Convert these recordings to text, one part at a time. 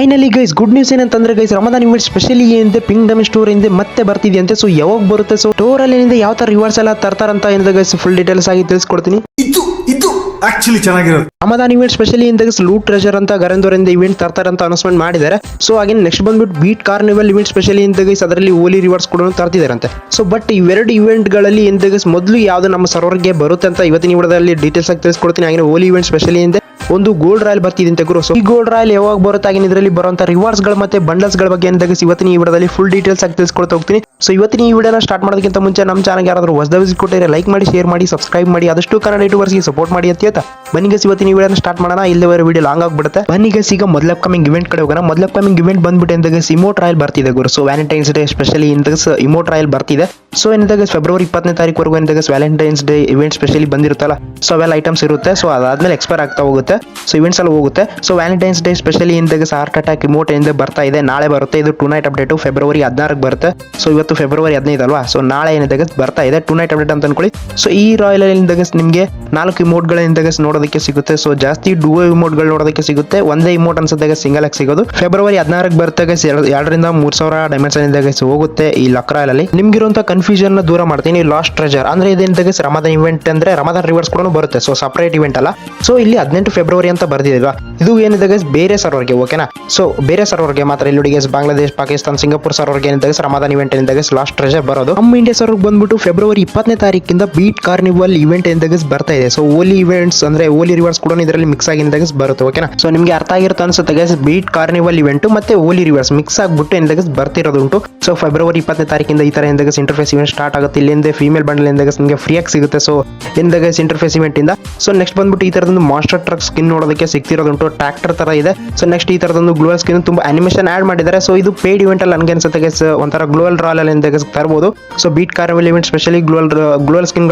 Finally guys good news ಏನಂತಂದ್ರೆ guys Ramadan event specially ಏನಿದೆ pink ಡಮ್ ಸ್ಟೋರ್ ಇಂದ ಮತ್ತೆ ಬರ್ತಿದೆ ಸೊ ಯಾವಾಗ ಬರುತ್ತೆ? ಸೊ ಸ್ಟೋರ್ ಅಲ್ಲಿ ಏನಿದೆ ಯಾವ ತರ ರಿವರ್ಸ್ ಎಲ್ಲ ತರ್ತಾರಂತ ಏನಿದೆ ಗೈಸ್ ಫುಲ್ ಡೀಟೇಲ್ಸ್ ಆಗಿ ತಿಳಿಸ್ಕೊಡ್ತೀನಿ. ಇದು ಇದು ಆಕ್ಚುಲಿ ಚೆನ್ನಾಗಿರೋದು ರಮದಾನ್ ಇವೆಂಟ್ ಸ್ಪೆಷಲಿ ಇಂದ ಲೂಟ್ ಟ್ರೆಜರ್ ಅಂತ ಗರಂದೋರಿಂದ ಇವೆಂಟ್ ತರ್ತಾರಂತ ಅನೌನ್ಸ್ಮೆಂಟ್ ಮಾಡಿದ್ದಾರೆ. ಸೊ ಹಾಗೆ ನೆಕ್ಸ್ಟ್ ಬಂದ್ಬಿಟ್ಟು ಬೀಟ್ ಕಾರ್ನಿವಲ್ ಇವೆಂಟ್ ಸ್ಪೆಷಲಿ ಇಂದ ಗೈಸ್ ಅದರಲ್ಲಿ ಓಲಿ ರಿವಾರ್ಡ್ಸ್ ಕೂಡ ತರ್ತಿದಾರಂತೆ. ಸೊ ಬಟ್ ಇವೆರಡು ಇವೆಂಟ್ಗಳಲ್ಲಿ ಇಂದ ಗೈಸ್ ಮೊದಲು ಯಾವ್ದು ನಮ್ಮ ಸರ್ವರ್ಗೆ ಬರುತ್ತೆ ಅಂತ ಇವತ್ತಿನ ವಿಡಿಯೋದಲ್ಲಿ ಡೀಟೇಲ್ಸ್ ಆಗಿ ತಿಳಿಸ್ಕೊಡ್ತೀನಿ. ಹಾಗೆ ಓಲಿ ಇವೆಂಟ್ ಸ್ಪೆಷಲಿ ಇಂದ ಒಂದು ಗೋಲ್ಡ್ ರಾಯಲ್ ಬರ್ತಿದೆ ಅಂತ ಗುರು. ಈ ಗೋಲ್ಡ್ ರಾಯಲ್ ಯಾವಾಗ ಬರುತ್ತೆ ಹಾಗೆ ಇದರಲ್ಲಿ ಬರುವಂತ ರಿವಾರ್ಡ್ಸ್ಗಳು ಮತ್ತೆ ಬಂಡಲ್ಸ್ಗಳ ಬಗ್ಗೆ guys ಇವತ್ತಿನ ಈ ವಿಡಿಯೋದಲ್ಲಿ ಫುಲ್ ಡೀಟೇಲ್ಸ್ ಆಗಿ ತಿಳಿಸ್ಕೊಳ್ತಾ ಹೋಗ್ತೀನಿ. ಸೊ ಇವತ್ತಿನ ಈ ವಿಡಿಯೋನ ಸ್ಟಾರ್ಟ್ ಮಾಡೋದಕ್ಕಿಂತ ಮುಂಚೆ ನಮ್ಮ ಚಾನಲ್ ಯಾರಾದರೂ ಹೊಸದ ವಿಸಿಟ್ ಕೊಟ್ಟಿದ್ರೆ ಲೈಕ್ ಮಾಡಿ ಶೇರ್ ಮಾಡಿ ಸಬ್ಸ್ಕ್ರೈಬ್ ಮಾಡಿ ಅದಷ್ಟು ಕನ್ನಡ ಯೂಟ್ಯೂಬರ್ಸ್ಗೆ ಸಪೋರ್ಟ್ ಮಾಡಿ ಅಂತ ಹೇಳ್ತಾ. ಬನ್ನಿ ಗಸ್ ಇವತ್ತಿನ ವಿಡಿಯೋನ ಸ್ಟಾರ್ಟ್ ಮಾಡೋಣ. ಇಲ್ಲದೇ ವಿಡಿಯೋ ಲಾಂಗ್ ಆಗ್ಬಿಡುತ್ತೆ. ಬನ್ನಿ ಗಸ್ ಈಗ ಮೊದಲ ಅಪ್ಕಮಿಂಗ್ ಇವೆಂಟ್ ಕಡೆ ಹೋಗೋಣ. ಮೊದಲ ಅಪ್ಕಮಿಂಗ್ ಇವೆಂಟ್ ಬಂದ್ಬಿಟ್ಟು ಎಂದಾಗ ಇಮೋ ಟ್ರಯಲ್ ಬರ್ತಿದೆ ಗುರು. ಸೊ ವ್ಯಾಲೆಂಟೈನ್ಸ್ ಡೇ ಸ್ಪೆಷಲಿ ಇಂದಾಗ ಇಮೋ ಟ್ರಯಲ್ ಬರ್ತಿದೆ. ಸೊ ಎಂದಾಗ ಫೆಬ್ರವರಿ ಇಪ್ಪತ್ತನೇ ತಾರೀಕುವರೆಗೂ ಎಂದಾಗ ವ್ಯಾಲೆಂಟೈನ್ಸ್ ಡೇ ಇವೆಂಟ್ ಸ್ಪೆಷಲಿ ಬಂದಿರುತ್ತಲ್ಲ. ಸೊ ಅವೆಲ್ಲ ಐಟಮ್ಸ್ ಇರುತ್ತೆ. ಸೊ ಅದಾದ್ಮೇಲೆ ಎಕ್ಸ್ಪೈರ್ ಆಗ್ತಾ ಹೋಗುತ್ತೆ. ಸೊ ಇವೆಂಟ್ಸ್ ಅಲ್ಲಿ ಹೋಗುತ್ತೆ. ಸೊ ವ್ಯಾಲೆಂಟೈನ್ಸ್ ಡೇ ಸ್ಪೆಷಲಿ ಇಂದಾಗ ಹಾರ್ಟ್ ಅಟ್ಯಾಕ್ ಇಮೋಟ್ ಇಂದ ಬರ್ತಾ ಇದೆ. ನಾಳೆ ಬರುತ್ತೆ. ಇದು ಟು ನೈಟ್ ಅಪ್ಡೇಟ್ ಫೆಬ್ರವರಿ ಹದಿನಾರಕ್ಕೆ ಬರುತ್ತೆ. ಸೊ ಇವತ್ತು ಫೆಬ್ರವರಿ ಹದಿನೈದು ಅಲ್ವಾ? ಸೊ ನಾಳೆ ಏನಿದಾಗ ಬರ್ತಾ ಇದೆ. ಟು ನೈಟ್ ಅಪ್ಡೇಟ್ ಅಂತ ಅನ್ಕೊಳ್ಳಿ. ಸೊ ಈ ರಾಯಲ್ ಇಂದಾಗ ನಿಮಗೆ ನಾಲ್ಕು ಇಮೋಟ್ಗಳಿಂದಾಗ ನೋಡೋದಕ್ಕೆ ಸಿಗುತ್ತೆ. ಸೊ ಜಾಸ್ತಿ ಡುವೋ ಇಮೋಟ್ಗಳು ನೋಡೋದಕ್ಕೆ ಸಿಗುತ್ತೆ. ಒಂದೇ ಇಮೋಟ್ ಅನ್ಸದಾಗ ಸಿಂಗಲ್ ಆಗಿ ಸಿಗೋದು. ಫೆಬ್ರವರಿ ಹದಿನಾರಕ್ಕೆ ಬರ್ತಾಗ ಎರಡರಿಂದ ಮೂರ್ ಸಾವಿರ ಡೈಮೆನ್ಷನ್ ಇಂದಾಗ ಹೋಗುತ್ತೆ ಈ ಲಕ್ರಾಯಲ್ ಅಲ್ಲಿ ನಿಮ್ಗಿರುವಂತ ಕನ್ಫ್ಯೂಷನ್ನ ದೂರ ಮಾಡ್ತೀನಿ. ಲಾಸ್ಟ್ ಟ್ರೆಜರ್ ಅಂದ್ರೆ ಇದೇನಿದಾಗ ರಮದಾನ್ ಇವೆಂಟ್ ಅಂದ್ರೆ ರಮದಾನ್ ರಿವರ್ಸ್ ಕೂಡ ಬರುತ್ತೆ. ಸೊ ಸಪರೇಟ್ ಇವೆಂಟ್ ಅಲ್ಲ. ಸೊ ಇಲ್ಲಿ ಹದಿನೆಂಟು ಫೆಬ್ರವರಿ ಅಂತ ಬರ್ದಿದೆಲ್ವಾ ಇದು ಏನಿದೆ ಗೈಸ್ ಬೇರೆ ಸರ್ವರ್ಗೆ ಓಕೆನಾ ಸೊ ಬೇರೆ ಸರ್ವರ್ಗೆ ಮಾತ್ರ ಇಲ್ಲಿ ಗೈಸ್ ಬಾಂಗ್ಲಾದೇಶ್ ಪಾಕಿಸ್ತಾನ ಸಿಂಗಾಪುರ್ ಸರ್ವರ್ಗೆ ಏನಿದೆ ರಮಾದಾನ್ ಇವೆಂಟ್ ಏನಿದೆ ಲಾಸ್ಟ್ ರಜೆ ಬರೋದು. ನಮ್ಮ ಇಂಡಿಯಾ ಸರ್ವರ್ಗೆ ಬಂದ್ಬಿಟ್ಟು ಫೆಬ್ರವರಿ ಇಪ್ಪತ್ತನೇ ತಾರೀಕಿಂದ ಬೀಟ್ ಕಾರ್ನಿವಲ್ ಇವೆಂಟ್ ಏನಿದೆ ಬರ್ತಾ ಇದೆ. ಸೊ ಓಲಿ ಇವೆಂಟ್ಸ್ ಅಂದ್ರೆ ಓಲಿ ರಿವರ್ಸ್ ಕೂಡ ಇದರಲ್ಲಿ ಮಿಕ್ಸ್ ಆಗಿಂದಾಗ ಬರುತ್ತೆ ಓಕೆನಾ ಸೊ ನಿಮಗೆ ಅರ್ಥ ಆಗಿರುತ್ತೆ ಅನ್ಸುತ್ತೆ ಗೈಸ್ ಬೀಟ್ ಕಾರ್ನಿವಲ್ ಇವೆಂಟ್ ಮತ್ತೆ ಓಲಿ ರಿವರ್ಸ್ ಮಿಕ್ಸ್ ಆಗ್ಬಿಟ್ಟು ಗೈಸ್ ಬರ್ತಿರೋದು ಉಂಟು ಸೊ ಫೆಬ್ರವರಿ ಇಪ್ಪತ್ತನೇ ತಾರೀಕಿಂದ ಈ ತರ ಏನಿದೆ ಗೈಸ್ ಇಂಟರ್ಫೇಸ್ ಇವೆಂಟ್ ಸ್ಟಾರ್ಟ್ ಆಗುತ್ತೆ. ಇಲ್ಲಿಂದ ಫೀಮೇಲ್ ಬಂಡಲ್ ಏನಿದಾಗ ನಿಮಗೆ ಫ್ರೀ ಆಗಿ ಸಿಗುತ್ತೆ. ಸೊ ಏನಿದಾಗ ಇಂಟರ್ಫೇಸ್ ಇವೆಂಟ್ ಇಂದ. ಸೊ ನೆಕ್ಸ್ಟ್ ಬಂದ್ಬಿಟ್ಟು ಈ ತರದೊಂದು ಮಾಸ್ಟರ್ ಟ್ರಕ್ ಸ್ಕಿನ್ ನೋಡೋದಕ್ಕೆ ಸಿಗ್ತಿರೋದುಂಟು ಟ್ರಾಕ್ಟರ್ ತರ ಇದೆ. ಸೊ ನೆಕ್ಸ್ಟ್ ಈ ತರದೊಂದು ಗ್ಲೋವಲ್ ಸ್ಕಿನ್ ತುಂಬಾ ಅನಿಮೇಷನ್ ಆಡ್ ಮಾಡಿದ್ದಾರೆ. ಸೊ ಇದು ಪೇಡ್ ಇವೆಂಟ್ ಅಲ್ಲಿ ನನಗೆ ಅನ್ಸುತ್ತೆ ಒಂಥರ ಗ್ಲೋವಲ್ ರಾಯಲ್ ಅಲ್ಲಿ ತರಬಹುದು so beat carnival event specially gloo wall gloo wall skin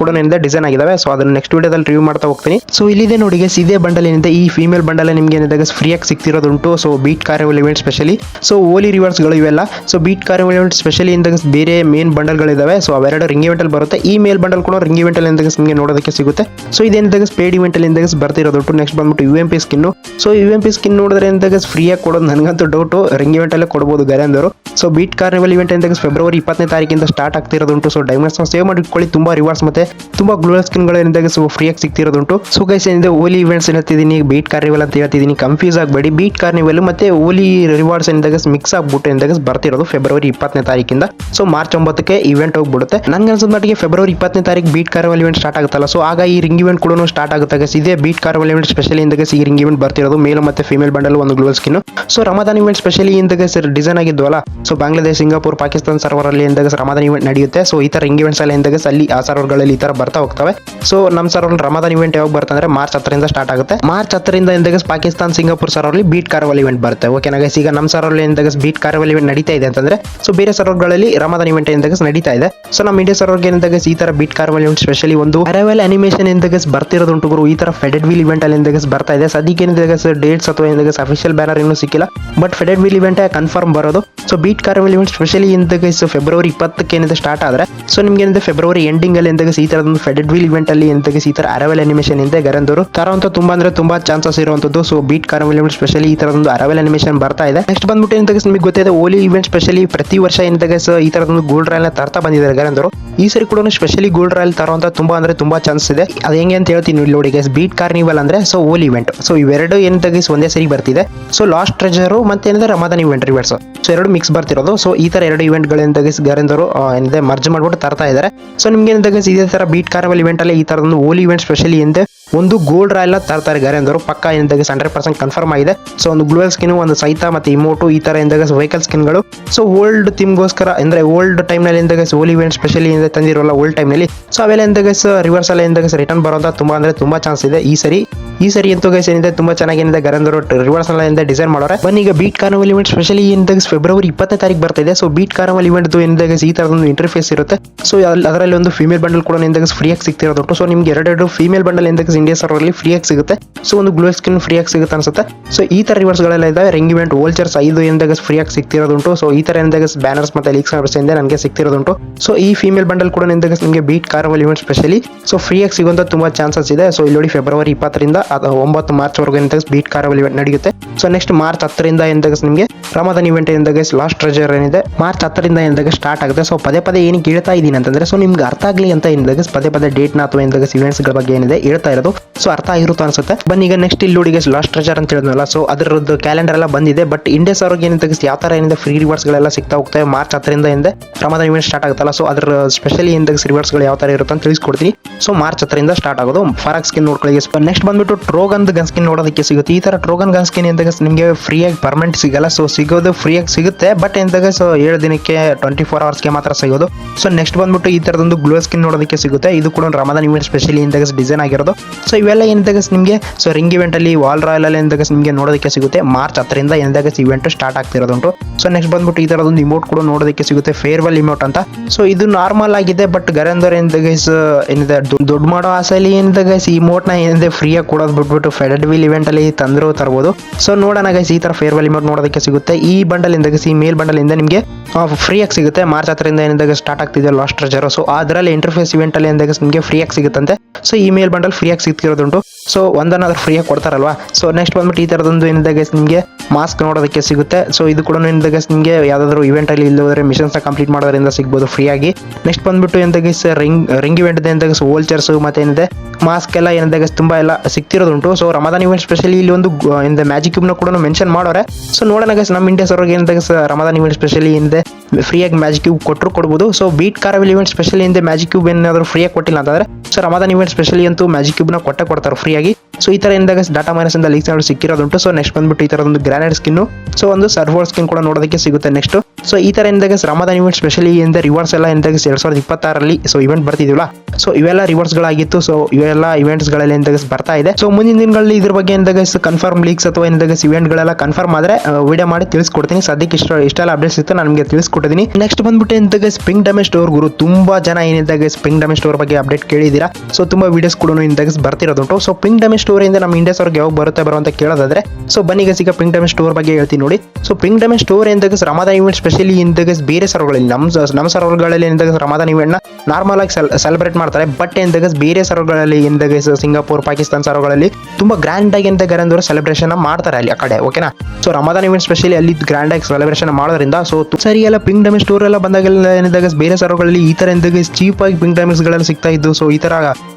ಕೂಡ ಏನಿದೆ ಡಿಸೈನ್ ಆಗಿದಾವೆ. ಸೊ ಅದನ್ನ ನೆಕ್ಸ್ಟ್ ವಿಡಿಯೋದಲ್ಲಿ ರಿವ್ಯೂ ಮಾಡ್ತಾ ಹೋಗ್ತೀನಿ. ಸೊ ಇಲ್ಲಿದೆ ನೋಡಿ ಇದೇ ಬಂಡಲ್ ಏನಿದೆ. ಈ ಫೀಮೇಲ್ ಬಂಡಲ್ ನಿಮಗೆ ಏನಿದೆ ಫ್ರೀ ಆಗಿ ಸಿಕ್ತಿರೋದುಂಟು. So beat carnival event specially so ಓಲಿ ರಿವರ್ಸ್ಗಳು ಇವೆಲ್ಲ. So beat carnival event specially ಇಂದ ಬೇರೆ ಮೇನ್ ಬಂಡಲ್ ಗಳಿದಾವೆ. ಸೊ ಅವೆರಡು ರಿಂಗ್ ಇವೆಂಟ್ ಅಲ್ಲಿ ಬರುತ್ತೆ. ಈ ಮೇಲ್ ಬಂಡಲ್ ಕೂಡ ರಿಂಗ್ ಇವೆಂಟ್ ಅಲ್ಲಿ ನಿಮಗೆ ನೋಡೋದಕ್ಕೆ ಸಿಗುತ್ತೆ. ಸೊ ಇದೇನಿದಾಗ ಪೇಡ್ ಇವೆಂಟ್ ಅಲ್ಲಿ ಇಂದಾಗ ಬರ್ತಿರೋದು ನೆಕ್ಸ್ಟ್ ಬಂದ್ಬಿಟ್ಟು U M P skin so U M P skin ನೋಡಿದ್ರೆ ಎಂದಾಗ ಫ್ರೀ ಆಗಿ ಕೊಡೋದು ನನಗಂತೂ ಡೌಟು ರಿಂಗ್ ಇವೆಂಟ್ ಅಲ್ಲೇ ಕೊಡ್ಬೋದು ಗರೇಂದರು ಸೊ ಬೀಟ್ ಕಾರ್ನಿವಲ್ ಇವೆಂಟ್ ಎಂದಾಗ ಫೆಬ್ರವರಿ ಇಪ್ಪತ್ತನೇ ತಾರೀಕಿಂದ ಸ್ಟಾರ್ಟ್ ಆಗ್ತಿರೋದುಂಟು. ಸೊ ಡೈಮಂಡ್ಸ್ ಸೇವ್ ಮಾಡಿಟ್ಕೊಳ್ಳಿ, ತುಂಬ ರಿವಾರ್ಡ್ಸ್ ಮತ್ತೆ ತುಂಬ ಗ್ಲೋಲ್ ಸ್ಕಿನ್ಗಳು ಏನಿದಾಗ ಸೊ ಫ್ರೀ ಆಗಿ ಸಿಗ್ತಿರೋದುಂಟು. ಸೊ ಗೈಸ್ ಏನಿದೆ ಓಲಿ ಇವೆಂಟ್ಸ್ ಹೇಳ್ತಿದ್ದೀನಿ ಬೀಟ್ ಕಾರ್ನಿವಲ್ ಅಂತ ಹೇಳ್ತಿದ್ದೀನಿ. ಕನ್ಫ್ಯೂಸ್ ಆಗಬೇಡಿ. ಬೀಟ್ ಕಾರ್ನಿವಲ್ ಮತ್ತೆ ಓಲಿ ರಿವಾರ್ಡ್ಸ್ ಏನಿದಾಗ ಮಿಕ್ಸ್ ಆಗ್ಬಿಟ್ಟು ಏನಿದಾಗ ಬರ್ತಿರೋದು ಫೆಬ್ರವರಿ ಇಪ್ಪತ್ತನೇ ತಾರೀಕಿಂದ. ಸೊ ಮಾರ್ಚ್ ಒಂಬತ್ತಕ್ಕೆ ಇವೆಂಟ್ ಹೋಗ್ಬಿಡುತ್ತೆ. ನನಗೆ ಅನ್ಸೋದ್ ಮಟ್ಟಿಗೆ ಫೆಬ್ರವರಿ ಇಪ್ಪತ್ತನೇ ತಾರೀಕು ಬೀಟ್ ಕಾರ್ನಿವಲ್ ಇವೆಂಟ್ ಸ್ಟಾರ್ಟ್ ಆಗುತ್ತಲ್ಲ. ಸೊ ಆಗ ಈ ರಿಂಗ್ ಇವೆಂಟ್ ಕೂಡ ಸ್ಟಾರ್ಟ್ ಆಗುತ್ತೆ. ಇದೇ ಬೀಟ್ ಕಾರ್ವಲ್ ಇವೆಂಟ್ ಸ್ಪೆಷಲಿ ಇಂದಾಗ ಸಿ ಇವೆಂಟ್ ಬರ್ತಿರೋದು ಮೇಲ್ ಮತ್ತೆ ಫಿಮೇಲ್ ಬಂಡಲ್ ಒಂದು global skin so Ramadan event specially ಇಂದಾಗ ಸರ್ design ಆಗಿದ್ವಲ್ಲ so Bangladesh Singapore Pakistan server ಅಲ್ಲಿ ಇಂದಾಗ ರಮದಾನ್ ಇವೆಂಟ್ ನಡೆಯುತ್ತೆ. ಸೊ ಈ ತರ ಇವೆಂಟ್ಸ್ ಎಲ್ಲ ಇಂದಾಗ ಅಲ್ಲಿ ಆ ಸರ್ವರ್ಗಳಲ್ಲಿ ಈ ತರ ಬರ್ತಾ ಹೋಗ್ತವೆ. ಸೊ ನಮ್ಮ ಸರ್ವರ್ ರಮದಾನ್ ಇವೆಂಟ್ ಯಾವಾಗ ಬರ್ತಂದ್ರೆ ಮಾರ್ಚ್ ಹತ್ತರಿಂದ ಸ್ಟಾರ್ಟ್ ಆಗುತ್ತೆ. ಮಾರ್ಚ್ ಹತ್ತರಿಂದ ಇಂದಾಗ ಪಾಕಿಸ್ತಾನ ಸಿಂಗಾಪುರ್ ಸರ್ವರ್ ಅಲ್ಲಿ ಬೀಟ್ ಕಾರ್ವಲ್ ಇವೆಂಟ್ ಬರುತ್ತೆ. ಗೈಸ್ ಈಗ ನಮ್ಮ ಸರ್ವರ್ ಇಂದಾಗ ಬೀಟ್ ಕಾರ್ವಲ್ ಇವೆಂಟ್ ನಡೀತಾ ಇದೆ ಅಂತಂದ್ರೆ ಸೊ ಬೇರೆ ಸರ್ವರ್ಗಳಲ್ಲಿ ರಮದಾನ್ ಇವೆಂಟ್ ಇಂದಾಗ ನಡೀತಾ ಇದೆ. ಸೊ ನಮ್ಮ ಇಂಡಿಯಾ ಸರ್ವರ್ಗೆ ಇಂದಾಗ ಈ ತರ ಬೀಟ್ ಕಾರ್ವಲ್ ಇವೆಂಟ್ ಸ್ಪೆಷಲಿ ಒಂದು ಅರೆವೆಲ್ ಅನಿಮೇಷನ್ ಇಂದಾಗ ಬರ್ತಿರೋದು ಉಂಟು ಈ ತರ ಫೆಡೆಡ್ ವೀಲ್ ಇವೆಂಟ್ ಅಲ್ಲಿ ಇಂದಾಗ ಬರ್ತಾ ಇದೆ. ಸದ್ಯಕ್ಕೆ ಏನಿದಾಗ ಡೇಟ್ಸ್ ಅಥವಾ ಏನಿದಾಗ ಅಫಿಷಿಯಲ್ ಬ್ಯಾನರ್ ಇನ್ನೂ ಸಿಕ್ಕಿಲ್ಲ. But faded wheel event confirm ಬರೋದು. So beat carnival event specially guys February ಇಪ್ಪತ್ತಕ್ಕೆ ಏನಿದೆ ಸ್ಟಾರ್ಟ್ ಆದ್ರೆ ಸೊ ನಿಮ್ಗೆ ಏನಿದೆ ಫೆಬ್ರವರಿ ಎಂಡಿಂಗ್ ಅಲ್ಲಿ ಎಂದಾಗ ಈ ತರದೊಂದು ಫೆಡೆಡ್ ವಿಲ್ ಇವೆಂಟ್ ಅಲ್ಲಿ ಎಂದಾಗ ಈ ತರ ಅರವೆಲ್ ಅನಿಮೇಷನ್ ಇಂದ ಗರಂದೂರು ತರೋಂಥ ತುಂಬಾ ಅಂದ್ರೆ ತುಂಬಾ ಚಾನ್ಸಸ್ ಇರುವಂತದ್ದು. So beat carnival event specially ಈ ತರದೊಂದು ಅರವೆಲ್ ಅನಿಮೇಷನ್ ಬರ್ತಾ ಇದೆ. ನೆಕ್ಸ್ಟ್ ಬಂದ್ಬಿಟ್ಟು ಏನಿದೆ ನಿಮಗೆ ಗೊತ್ತಿದೆ ಓಲಿ ಇವೆಂಟ್ ಸ್ಪೆಷಲಿ ಪ್ರತಿ ವರ್ಷ ಏನಿದೆ ಸೊ ಈ ತರದೊಂದು ಗೋಲ್ಡ್ ರಾಯಲ್ ತರ್ತಾ ಬಂದಿದ್ದಾರೆ ಗರಂದೂರು ಈ ಸರಿ ಕೂಡ ಸ್ಪೆಷಲಿ ಗೋಲ್ಡ್ ರಾಯಲ್ ತರುವಂತ ತುಂಬಾ ಅಂದ್ರೆ ತುಂಬಾ ಚಾನ್ಸ್ ಇದೆ. ಅದು ಹೆಂಗೆ ಅಂತ ಹೇಳ್ತೀನಿ ನೋಡಿ ಗೈಸ್ ಬೀಟ್ ಕಾರ್ನಿವಲ್ ಅಂದ್ರೆ ಸೊ ಓಲ್ ಇವೆಂಟ್ ಸೊ ಇವೆರಡು ಏನಿದಾಗ ಒಂದೇ ಸರಿ ಬರ್ತಿದೆ. ಸೊ ಲಾಸ್ಟ್ ಟ್ರೆಜರು ಮತ್ತೆ ಏನಿದೆ ರಮಾದಾನ್ ಇವೆಂಟ್ ರಿವರ್ಸ್ ಸೊ ಎರಡು ಮಿಕ್ಸ್ ಬರ್ತಿರೋದು. ಸೊ ಈ ತರ ಎರಡು ಇವೆಂಟ್ ತೆಗಿಸ್ ಗರಿಂದರು ಏನಿದೆ ಮರ್ಜ್ ಮಾಡ್ಬಿಟ್ಟು ತರ್ತಾ ಇದ್ದಾರೆ ಸೊ ನಿಮ್ಗೆ ಏನಿದಾಗ ಇದೇ ತರ ಬೀಟ್ ಕಾರ್ವಲ್ ಇವೆಂಟ್ ಅಲ್ಲಿ ಈ ತರದೊಂದು ಓಲ್ ಇವೆಂಟ್ ಸ್ಪೆಷಲಿ ಎಂದೆ ಒಂದು ಗೋಲ್ಡ್ ರಾಯಲ್ ತರ್ತಾರೆ ಗರಿಂದರು ಪಕ್ಕ ಏನಿದಾಗ ಹಂಡ್ರೆಡ್ ಪರ್ಸೆಂಟ್ ಕನ್ಫರ್ಮ್ ಆಗಿದೆ. ಸೊ ಒಂದು ಗ್ಲೋವಲ್ ಸ್ಕಿನ್ ಒಂದು ಸೈತ ಮತ್ತೆ ಇಮೋಟು ಈ ತರ ಎಂದಾಗ ವೆಹಿಕಲ್ ಸ್ಕಿನ್ಗಳು ಸೊ ಓಲ್ಡ್ ಥೀಮ್ಗೋಸ್ಕರ ಅಂದ್ರೆ ಓಲ್ಡ್ ಟೈಮ್ನಲ್ಲಿ ಎಂದಾಗ ಓಲ್ ಇವೆಂಟ್ ಸ್ಪೆಷಲಿ ತಂದಿರೋಲ್ಲ ಓಲ್ಡ್ ಟೈಮ್ನಲ್ಲಿ. ಸೊ ಅವೆಲ್ಲ ಎಂದಾಗ ರಿವರ್ಸ್ ಅಲ್ಲ ಎಂದಾಗ ರಿಟರ್ನ್ ಬರೋಂತ ತುಂಬಾ ಅಂದ್ರೆ ತುಂಬಾ ಚಾನ್ಸ್ ಇದೆ ಈ ಸರಿ. ಈ ಸರಿ ಅಂತೂ ಗೈಸ್ ಏನಿದೆ, ತುಂಬಾ ಚೆನ್ನಾಗಿ ಏನಿದೆ ಗರಂದರು ರಿವರ್ಸ್ ಇಂದ ಡಿಸೈನ್ ಮಾಡೋರೆ. ಬನ್ನಿ ಈಗ ಬೀಟ್ ಕಾರ್ನವಲ್ ಇವೆಂಟ್ ಸ್ಪೆಷಲಿ ಏನಿದೆ ಫೆಬ್ರವರಿ ಇಪ್ಪತ್ತೇ ತಾರೀಕು ಬರ್ತಾ ಇದೆ. ಸೊ ಬೀಟ್ ಕಾರ್ನವಲ್ ಇವೆಂಟ್ ಏನಿದೆ ಈ ಈ ತರದೊಂದು ಇಂಟರ್ಫೇಸ್ ಇರುತ್ತೆ. ಸೊ ಅದರಲ್ಲಿ ಒಂದು ಫಿಮೇಲ್ ಬಂಡಲ್ ಕೂಡ ಫ್ರೀ ಆಗಿ ಸಿಗ್ತಿರೋದು ಸೊ ನಿಮ್ಗೆ ಎರಡೆರಡು ಫಿಮೇಲ್ ಬಂಡಲ್ ಏನಿದೆ ಇಂಡಿಯಾ ಫ್ರೀ ಫ್ರೀಯಾಗಿ ಸಿಗುತ್ತೆ. ಸೊ ಒಂದು ಗ್ಲೋ ಸ್ಕಿನ್ ಫ್ರೀಯಾಗಿ ಸಿಗುತ್ತೆ ಅನ್ಸುತ್ತೆ. ಸೊ ಈ ತರ ರಿವರ್ಸ್ ಗಳೆಲ್ಲ ಇದಾವೆ. ರಿಂಗ್ ಇವೆಂಟ್ ವೋಲ್ಚರ್ಸ್ ಐದು ಎಂದಾಗ ಫ್ರೀಯಾಗಿ ಸಿಗ್ತಿರೋದುಂಟು. ಸೊ ಈ ತರ ಎಂದಾಗ ಬ್ಯಾನರ್ಸ್ ಮತ್ತೆ ಲೀಕ್ಸ್ ಇಂದ ನನಗೆ ಸಿಗ್ತಿರೋದುಂಟು. ಸೊ ಈ ಫೀಮೇಲ್ ಬಂಡಲ್ ಕೂಡ ಎಂದಾಗ ನಿಮಗೆ beat carnival event specially so ಫ್ರೀಯಾಗಿ ಸಿಗುವಂತ ತುಂಬಾ ಚಾನ್ಸಸ್ ಇದೆ. ಸೊ ಇಲ್ಲಿ ನೋಡಿ ಫೆಬ್ರವರಿ ಇಪ್ಪತ್ತರಿಂದ ಒಂಬತ್ತು ಮಾರ್ಚ್ ವರೆಗೂ ಎಂದಾಗ ಬೀಟ್ ಕಾರ್ವಲ್ ಇವೆಂಟ್ ನಡೆಯುತ್ತೆ. ಸೊ ನೆಕ್ಸ್ಟ್ ಮಾರ್ಚ್ ಹತ್ತರಿಂದ ಎಂದಾಗ ನಿಮಗೆ ರಮದಾನ್ ಇವೆಂಟ್ ಎಂದಾಗ ಲಾಸ್ಟ್ ಟ್ರೆಜರ್ ಏನಿದೆ ಮಾರ್ಚ್ ಹತ್ತರಿಂದ ಎಂದಾಗ ಸ್ಟಾರ್ಟ್ ಆಗುತ್ತೆ. ಸೊ ಪದೇ ಪದೇ ಏನಕ್ಕೆ ಹೇಳ್ತಾ ಇದ್ದೀನಿ ಅಂತಂದ್ರೆ ಸೊ ನಿಮ್ಗೆ ಅರ್ಥ ಆಗಲಿ ಅಂತ ಎಂದಾಗ ಪದೇ ಪದೇ ಡೇಟ್ನ ಅಥವಾ ಎಂದಾಗ ಇವೆಂಟ್ಸ್ಗಳ ಬಗ್ಗೆ ಏನಿದೆ ಹೇಳ್ತಾ ಇರೋದು. ಸೊ ಅರ್ಥ ಆಗಿರುತ್ತೆ ಅನ್ಸುತ್ತೆ. ಬನ್ನಿ ಈಗ ನೆಕ್ಸ್ಟ್ ಇಲ್ಲಿ ನೋಡಿ ಲಾಸ್ಟ್ ಟ್ರೆಜರ್ ಅಂತ ಹೇಳಿದ್ನಲ್ಲ ಸೊ ಅದರದ್ದು ಕ್ಯಾಲೆಂಡರ್ ಎಲ್ಲ ಬಂದಿದೆ ಬಟ್ ಇಂಡಿಯಾ ಅವ್ರಿಗೆ ತೆಗೆಸಿ ಯಾವ ತರ ಏನಿದೆ ಫ್ರೀ ರಿವಾರ್ಡ್ಸ್ ಗಳೆಲ್ಲ ಸಿಗ್ತಾ ಹೋಗ್ತವೆ ಮಾರ್ಚ್ ಹತ್ತರಿಂದ ಹಿಂದೆ ರಮದಾನ್ ಇವೆಂಟ್ ಸ್ಟಾರ್ಟ್ ಆಗುತ್ತಲ್ಲ ಸೊ ಅದ್ರ ಸ್ಪೆಷಲಿ ಇಂದ ರಿವಾರ್ಡ್ಸ್ಗಳು ಯಾವ ತರ ಇರುತ್ತೆ ಅಂತ ತಿಳಿಸ್ಕೊಡ್ತೀನಿ. ಸೊ ಮಾರ್ಚ್ ಹತ್ತರಿಂದ ಸ್ಟಾರ್ಟ್ ಆಗೋದು. ಫರಾಕ್ ಸ್ಕಿನ್ ನೋಡ್ಕೊಳ್ಳಿ ನೆಕ್ಸ್ಟ್ ಬಂದ್ಬಿಟ್ಟು ಟ್ರೋಗನ್ ಗನ್ ಸ್ಕಿನ್ ನೋಡೋದಕ್ಕೆ ಸಿಗುತ್ತೆ. ಈ ತರ ಟ್ರೋಗನ್ ಗನ್ ಸ್ಕಿನ್ ಎಂದಾಗ ನಿಮಗೆ ಫ್ರೀಯಾಗಿ ಪರ್ಮನೆಂಟ್ ಸಿಗಲ್ಲ ಸೊ ಸಿಗೋದು ಫ್ರೀಯಾಗಿ ಸಿಗುತ್ತೆ ಬಟ್ ಎಂದಾಗ ಸೊ ಏಳು ದಿನಕ್ಕೆ ಟ್ವೆಂಟಿ ಫೋರ್ ಅವರ್ಸ್ಗೆ ಮಾತ್ರ ಸಿಗೋದು. ಸೊ ನೆಕ್ಸ್ಟ್ ಬಂದ್ಬಿಟ್ಟು ಈ ತರದೊಂದು ಗ್ಲೋ ಸ್ಕಿನ್ ನೋಡೋದಕ್ಕೆ ಸಿಗುತ್ತೆ. ಇದು ಕೂಡ ರಮದಾನ್ ಇವೆಂಟ್ ಸ್ಪೆಷಲಿ ಎಂದಾಗ ಡಿಸೈನ್ ಆಗಿರೋದು. ಸೊ ಇವೆಲ್ಲ ಏನಿದಾಗ ನಿಮಗೆ? ಸೊ ರಿಂಗ್ ಇವೆಂಟ್ ಅಲ್ಲಿ ವಾಲ್ ರಾಯಲ್ ಅಲ್ಲಿ ಎಂದಾಗ ನಿಮಗೆ ನೋಡೋದಕ್ಕೆ ಸಿಗುತ್ತೆ. ಮಾರ್ಚ್ ಹತ್ತರಿಂದ ಏನಿದಾಗ ಇವೆಂಟ್ ಸ್ಟಾರ್ಟ್ ಆಗ್ತಿರೋದುಂಟು. ಸೊ ನೆಕ್ಸ್ಟ್ ಬಂದ್ಬಿಟ್ಟು ಈ ತರದೊಂದು ಇಮೋಟ್ ಕೂಡ ನೋಡೋದಕ್ಕೆ ಸಿಗುತ್ತೆ. ಫೇರ್ವೆಲ್ ಇಮೋಟ್ ಅಂತ. ಸೊ ಇದು ನಾರ್ಮಲ್ ಆಗಿದೆ ಬಟ್ ಗರಂದರ್ ಏನಿದೆ ಗೈಸ್ ಏನಿದೆ ದೊಡ್ಡ ಮಾಡೋ ಆಸೆಯಲ್ಲಿ ಏನಿದೆ ಗೈಸ್ ಈ ನ ಏನಿದೆ ಫ್ರೀಯಾಗಿ ಕೊಡೋದು ಬಿಟ್ಬಿಟ್ಟು ಫೆಡೆಡ್ ವಿಲ್ ಇವೆಂಟ್ ಅಲ್ಲಿ ತಂದ್ರು ತರ್ಬೋದು. ಸೊ ನೋಡೋಣ ಗೈಸ್ ಈ ತರ ಫೇರ್ವೆಲ್ ಇಮೋಟ್ ನೋಡೋದಕ್ಕೆ ಸಿಗುತ್ತೆ. ಈ ಬಂಡಲ್ ಇಂದಾಗ ಈ ಮೇಲ್ ಬಂಡಲ್ ಇಂದ ನಿಮಗೆ ಆಗಿ ಸಿಗುತ್ತೆ. ಮಾರ್ಚ್ ಹತ್ತರಿಂದ ಏನಿದಾಗ ಸ್ಟಾರ್ಟ್ ಆಗ್ತಿದೆ ಲಾಸ್ಟ್ ಜರೋ ಸೊ ಅದರಲ್ಲಿ ಇಂಟರ್ಫೇಸ್ ಇವೆಂಟ್ ಅಲ್ಲಿ ಎಂದಾಗ ನಿಮಗೆ ಆಗಿ ಸಿಗುತ್ತಂತೆ. ಸೊ ಈ ಮೇಲ್ ಬಂಡಲ್ ಫ್ರೀಯಾಗಿ ಸಿಗ್ತಿರೋದುಂಟು ಸೊ ಒಂದನ್ನಾದ್ರೂ ಫ್ರೀಯಾಗಿ ಕೊಡ್ತಾರಲ್ವಾ? ಸೊ ನೆಕ್ಸ್ಟ್ ಬಂದ್ಬಿಟ್ಟು ಈ ತರದೊಂದು ಏನಿದಾಗ ನಿಮಗೆ ಮಾಸ್ಕ್ ನೋಡೋದಕ್ಕೆ ಸಿಗುತ್ತೆ. ಸೊ ಇದು ಕೂಡ ಏನಿದಾಗ ನಿಮಗೆ ಯಾವ್ದಾದ್ರು ಇವೆಂಟ್ ಅಲ್ಲಿ ಇಲ್ಲದ್ರೆ ಮಿಷನ್ಸ್ ಕಂಪ್ಲೀಟ್ ಮಾಡೋದ್ರಿಂದ ಸಿಗ್ಬೋದು ಫ್ರೀಯಾಗಿ ನೆಕ್ಸ್ಟ್ ಬಂದ್ಬಿಟ್ಟು ಎಂದಾಗ ರಿಂಗ್ ರಿಂಗ್ ಇವೆಂಟ್ ಎಂದಾಗ ವೋಲ್ಚರ್ಸ್ ಮತ್ತೆ ಏನಿದೆ? ಮಾಸ್ಕ್ ಎಲ್ಲ ಏನಿದಾಗ ತುಂಬಾ ಎಲ್ಲ ಸಿಗ್ತಿರೋದುಂಟು. ಸೊ ರಮದಾನ್ ಇವೆಂಟ್ ಸ್ಪೆಷಲಿ ಇಲ್ಲಿ ಒಂದು ಇಂದ ಮ್ಯಾಜಿಕ್ ಕ್ಯೂಬ್ನ ಕೂಡ ಮೆನ್ಷನ್ ಮಾಡೋರೆ. ಸೊ ನೋಡೋಣ ಗೈಸ್ ನಮ್ಮ ಇಂಡಿಯಾ ಸರ್ಗೆ ಏನಿದಾಗ ರಮದಾನ್ ಇವೆಂಟ್ ಸ್ಪೆಷಲಿ ಏನಿದೆ ಫ್ರೀಯಾಗಿ ಮ್ಯಾಜಿಕ್ ಕ್ಯೂಬ್ ಕೊಟ್ಟರು ಕೊಡ್ಬೋದು. So beat carnival event specially ಇಂದ ಮ್ಯಾಜಿಕ್ ಕ್ಯೂಬ್ ಏನಾದರೂ ಫ್ರೀಯಾಗಿ ಕೊಟ್ಟಿಲ್ಲ ಅಂತಂದ್ರೆ ಸೊ ರಮದಾನ್ ಇವೆಂಟ್ ಸ್ಪೆಷಲಿ ಅಂತೂ ಮ್ಯಾಜಿಕ್ ಕ್ಯೂಬ್ನ ಕೊಟ್ಟೆ ಕೊಡ್ತಾರೆ ಫ್ರೀಯಾಗಿ ಸೊ ಈ ತರ ಇಂದಾಗ ಡಾಟಾ ಮೈನಸ್ ಇಂದ ಲೀಕ್ಸ್ ನೋಡಿ ಸಿಕ್ಕಿರೋದುಂಟು ಸೊ ನೆಕ್ಸ್ಟ್ ಬಂದ್ಬಿಟ್ಟು ಈ ತರ ಒಂದು ಗ್ರಾನೈಡ್ ಸ್ಕಿನ್ ಸೊ ಒಂದು ಸರ್ವರ್ ಸ್ಕಿನ್ ಕೂಡ ನೋಡೋದಕ್ಕೆ ಸಿಗುತ್ತೆ ನೆಕ್ಸ್ಟ್ ಸೊ ಈ ತರ ಇಂದಾಗ ರಮದಾನ್ ಇವೆಂಟ್ ಸ್ಪೆಷಲಿ ಇಂದ ರಿವಾರ್ಡ್ಸ್ ಎಲ್ಲ ಇಂದಾಗ ಎರಡ್ ಸಾವಿರದ ಇಪ್ಪತ್ತಾರಲ್ಲಿ ಸೊ ಇವೆಂಟ್ ಬರ್ತಿದೀವಲ್ಲ ಸೊ ಇವೆಲ್ಲ ರಿವಾರ್ಡ್ಸ್ ಗಳಾಗಿತ್ತು ಸೊ ಇವೆಲ್ಲ ಇವೆಂಟ್ಸ್ಗಳಲ್ಲಿ ಎಂದಾಗ ಬರ್ತಾ ಇದೆ. ಸೊ ಮುಂದಿನ ದಿನಗಳಲ್ಲಿ ಇದ್ರ ಬಗ್ಗೆ ಎಂದಾಗ ಕನ್ಫರ್ಮ್ ಲೀಕ್ಸ್ ಅಥವಾ ಎಂದಾಗ ಇವೆಂಟ್ ಗಳೆಲ್ಲ ಕನ್ಫರ್ಮ್ ಆದ್ರೆ ವಿಡಿಯೋ ಮಾಡಿ ತಿಳಿಸ್ಕೊಡ್ತೀನಿ. ಸದ್ಯಕ್ಕೆ ಇಷ್ಟ ಇಷ್ಟೆಲ್ಲ ಅಪ್ಡೇಟ್ಸ್ ಇತ್ತು, ನಾನು ನಿಮಗೆ ತಿಳಿಸ್ಕೊಟ್ಟಿದ್ದೀನಿ ನೆಕ್ಸ್ಟ್ ಬಂದ್ಬಿಟ್ಟು ಎಂದಾಗ ಸ್ಪ್ರಿಂಗ್ ಡ್ಯಾಮೇಜ್ ಸ್ಟೋರ್ ಗುರು, ತುಂಬಾ ಜನ ಏನಿದ್ದಾಗ ಸ್ಪ್ರಿಂಗ್ ಡ್ಯಾಮೇಜ್ ಸ್ಟೋರ್ ಬಗ್ಗೆ ಅಪ್ಡೇಟ್ ಕೇಳಿದೀರಾ ಸೊ ತುಂಬಾ ವಿಡಿಯೋಸ್ ಕೂಡ ಇಂದಾಗ ಬರ್ತಿರೋದುಂಟು ಸೊ ಪಿಂಗ್ ಡ್ಯಾಮೇಜ್ ಸ್ಟೋರ್ ಇಂದ ನಮ್ಮ ಇಂಡಿಯಾ ಅವ್ರಿಗೆ ಯಾವಾಗ ಬರುತ್ತೆ ಬರುವಂತ ಕೇಳೋದಾದ್ರೆ ಸೊ ಬನ್ನಿ ಈಗ ಪಿಂಕ್ ಡ್ಯಾಮೇಜ್ ಸ್ಟೋರ್ ಬಗ್ಗೆ ಹೇಳ್ತೀನಿ ನೋಡಿ. ಸೊ ಪಿಂಗ್ ಡ್ಯಾಮೇಜ್ ಸ್ಟೋರ್ ಎಂದಾಗ ರಮಾದಾನ್ ಇವೆಂಟ್ ಸ್ಪೆಷಲಿ ಇಂದಾಗ ಬೇರೆ ಸರ್ವರ್ಗಳಲ್ಲಿ ನಮ್ಮ ನಮ್ಮ ಸರ್ವಗಳಲ್ಲಿ ಎಂದಾಗ ರಮಾದಾನ್ ಇವೆಂಟ್ನ ನಾರ್ಮಲ್ ಆಗಿ ಸೆಲೆಬ್ರೇಟ್ ಮಾಡ್ತಾರೆ. ಬಟ್ ಎಂದಾಗ ಬೇರೆ ಸರ್ವಗಳಲ್ಲಿ ಎಂದಾಗ ಸಿಂಗಾಪುರ್ ಪಾಕಿಸ್ತಾನ ಸರ್ವಗಳಲ್ಲಿ ತುಂಬಾ ಗ್ರ್ಯಾಂಡ್ ಆಗಿ ಎಂದಾಗ ಗರಂದವರು ಸೆಲೆಬ್ರೇಷನ್ ಮಾಡ್ತಾರೆ ಅಲ್ಲಿ ಆ ಕಡೆ ಓಕೆನಾ ಸೊ ರಮಾದಾನ್ ಇವೆಂಟ್ ಸ್ಪೆಷಲಿ ಅಲ್ಲಿ ಗ್ರ್ಯಾಂಡ್ ಆಗಿ ಸೆಲೆಬ್ರೇಷನ್ ಮಾಡೋದ್ರಿಂದ ಸೊ ಸರಿ ಎಲ್ಲ ಡ್ಯಾಮೇಜ್ ಸ್ಟೋರ್ ಎಲ್ಲ ಬಂದಾಗೆಲ್ಲ ಏನಿದಾಗ ಬೇರೆ ಸರ್ವಗಳಲ್ಲಿ ಈ ತರ ಎಂದಾಗ ಚೀಪ್ ಆಗಿ ಪಿಂಗ್ ಡ್ಯಾಮೇಜ್ಗಳಲ್ಲಿ ಸಿಗ್ತಾ ಇದ್ದು ಸೊ ಈ ತರ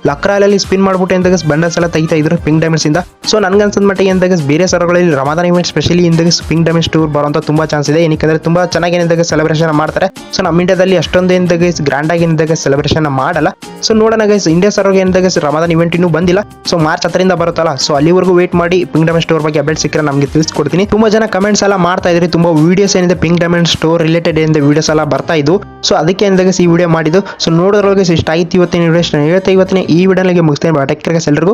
ಲಕ್ರಾಲಲ್ಲಿ ಸ್ಪಿನ್ ಮಾಡ್ಬಿಟ್ಟು ಎಂದಾಗ ಬಂಡಲ್ಸ್ ಎಲ್ಲ ತೆಗಿತಾ ಇದ್ರು ಪಿಂಗ್ ಡೈಮಂಡ್ಸ್ ಇಂದ. ಸೊ ನನ್ಗನ್ಸದ ಮಟ್ಟಿಗೆ ಎಂದಾಗ ಬೇರೆ ಸರಗಳಲ್ಲಿ ರಮಾದಾನ್ ಇವೆಂಟ್ ಸ್ಪೆಷಲಿ ಇಂದಾಗ ಪಿಂಗ್ ಡೈಮಂಡ್ಸ್ ಟೂರ್ ಬರುವಂತ ತುಂಬಾ ಚಾನ್ಸ್ ಇದೆ. ಏನಕ್ಕೆ ತುಂಬಾ ಚೆನ್ನಾಗಿ ಏನಿದಾಗ ಸೆಲೆಬ್ರೇಷನ್ ಮಾಡ್ತಾರೆ. ಸೊ ನಮ್ಮ ಇಂಡಿಯಾದಲ್ಲಿ ಅಷ್ಟೊಂದು ಏನಿದ್ದಾಗ ಗ್ರ್ಯಾಂಡ್ ಆಗಿ ಏನಿದ್ದಾಗ ಸೆಲೆಬ್ರೇಷನ್ ಮಾಡಲ್ಲ. ಸೊ ನೋಡೋಣ ಗೈಸ್ ಇಂಡಿಯಾ ಸರ್ಗೆ ಏನಿದ್ದಾಗ ರಮಾದಾನ್ ಇವೆಂಟ್ ಇನ್ನೂ ಬಂದಿಲ್ಲ. ಸೊ ಮಾರ್ಚ್ ಹತ್ತರಿಂದ ಬರುತ್ತಲ್ಲ. ಸೊ ಅಲ್ಲಿವರೆಗೂ ವೇಟ್ ಮಾಡಿ ಪಿಂಗ್ ಡೈಮಂಡ್ ಸ್ಟೋರ್ ಬಗ್ಗೆ ಅಪ್ಡೇಟ್ ಸಿಕ್ಕರೆ ನಮಗೆ ತಿಳಿಸ್ಕೊಡ್ತೀನಿ. ತುಂಬಾ ಜನ ಕಮೆಂಟ್ಸ್ ಎಲ್ಲ ಮಾಡ್ತಾ ಇದ್ರಿ. ತುಂಬಾ ವಿಡಿಯೋಸ್ ಏನಿದೆ ಪಿಂಗ್ ಡೈಮಂಡ್ ಸ್ಟೋರ್ ರಿಲೇಟೆಡ್ ಏನಿದೆ ವಿಡಿಯೋಸ್ ಎಲ್ಲ ಬರ್ತಾ ಇದ್ದು ಸೊ ಅದಕ್ಕೆ ಏನಿದಾಗ ಈ ವಿಡಿಯೋ ಮಾಡಿದ್ದು. ಸೊ ನೋಡೋದ್ರೊಳಗೆ ಇಷ್ಟ ಆಯ್ತು ಇವತ್ತಿನ ಹೇಳ್ತಾ ಇವತ್ತಿನ ಈ ವಿಡಿಯೋ ಮುಗಿಸ್ತೇನೆ. ಟೆಕ್ಟರ್ಗೆ ಎಲ್ಲರಿಗೂ